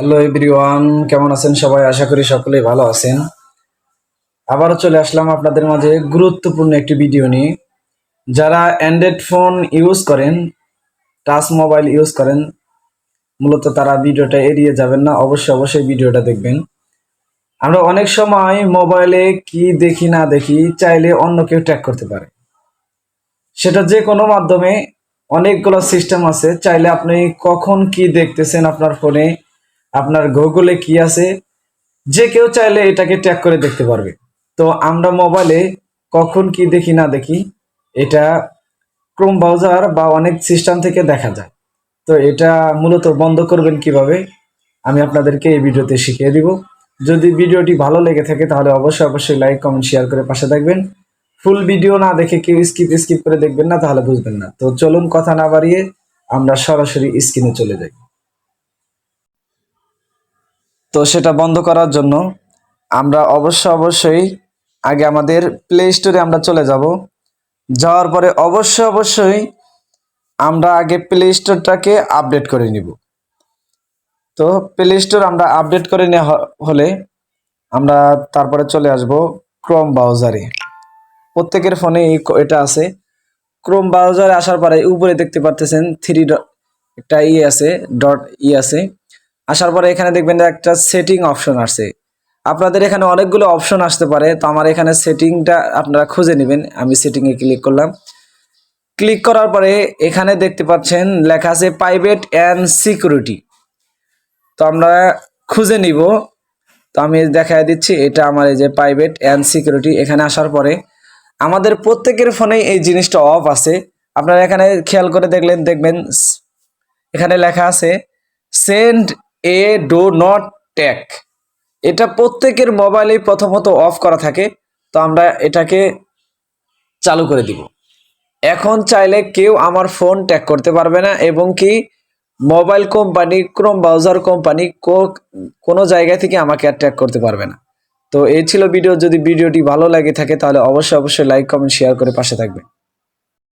Hello everyone কেমন আছেন সবাই? আশা করি সকলেই ভালো আছেন। আবারও চলে আসলাম আপনাদের মাঝে গুরুত্বপূর্ণ একটি ভিডিও নিয়ে। যারা অ্যান্ড্রয়েড ফোন ইউজ করেন টাচ মোবাইল ইউজ করেন, মূলত তারা ভিডিওটা এড়িয়ে যাবেন না। অবশ্যই অবশ্যই ভিডিওটা দেখবেন। আমরা অনেক সময় মোবাইলে কি দেখি না দেখি চাইলে অন্য কেউ ট্র্যাক করতে পারে। সেটা যে কোনো মাধ্যমে অনেকগুলো সিস্টেম আছে। চাইলে আপনি কখন কি দেখতেছেন আপনার ফোনে আপনার গুগলে কি আছে, যে কেউ চাইলে এটাকে ট্যাগ করে দেখতে পারবে। তো আমরা মোবাইলে কখন কি দেখি না দেখি, এটা ক্রোম ব্রাউজার বা অনেক সিস্টেম থেকে দেখা যায়। তো এটা মূলত বন্ধ করবেন কীভাবে, আমি আপনাদেরকে এই ভিডিওতে শিখিয়ে দিব। যদি ভিডিওটি ভালো লেগে থাকে তাহলে অবশ্যই অবশ্যই লাইক, কমেন্ট, শেয়ার করে পাশে থাকবেন। ফুল ভিডিও না দেখে কেউ স্কিপ স্কিপ করে দেখবেন না, তাহলে বুঝবেন না। তো চলুন কথা না বাড়িয়ে আমরা সরাসরি স্ক্রিনে চলে যাই। তো সেটা বন্ধ করার জন্য আমরা অবশ্য অবশ্যই আগে আমাদের প্লে স্টোরে আমরা চলে যাব। যাওয়ার পরে অবশ্য অবশ্যই আমরা আগে প্লে স্টোরটাকে আপডেট করে নিব। তো প্লে স্টোর আমরা আপডেট করে নেওয়া হলে আমরা তারপরে চলে আসব ক্রোম ব্রাউজারে প্রত্যেকের ফোনে এটা আছে। ক্রোম ব্রাউজারে আসার পরে উপরে দেখতে পারতেছেন থ্রি ডট একটা ই আছে ডট ই আছে। আসার পরে এখানে দেখবেন একটা সেটিং অপশন আসছে। আপনাদের এখানে অনেকগুলো অপশন আসতে পারে, তো আমার এখানে সেটিংটা আপনারা খুঁজে নেবেন। আমি সেটিংয়ে ক্লিক করলাম। ক্লিক করার পরে এখানে দেখতে পাচ্ছেন, লেখা আছে প্রাইভেট অ্যান্ড সিকিউরিটি তো আমরা খুঁজে নিব। তো আমি দেখাই দিচ্ছি, এটা আমার এই যে প্রাইভেট অ্যান্ড সিকিউরিটি এখানে আসার পরে আমাদের প্রত্যেকের ফোনে এই জিনিসটা অফ আছে। আপনারা এখানে খেয়াল করে দেখলেন, দেখবেন এখানে লেখা আছে send a, do not tag. এটা প্রত্যেকের মোবাইলে প্রথমত অফ করা থাকে, তো আমরা এটাকে চালু করে দিব। এখন চাইলে কেউ আমার ফোন ট্যাগ করতে পারবে না, এবং কি mobile company, Chrome browser company কোনো জায়গা থেকে আমাকে আর ট্যাগ করতে পারবে না। তো এই ছিল ভিডিও, যদি ভিডিওটি ভালো লাগে থাকে তাহলে অবশ্যই অবশ্যই লাইক, কমেন্ট, শেয়ার করে পাশে থাকবে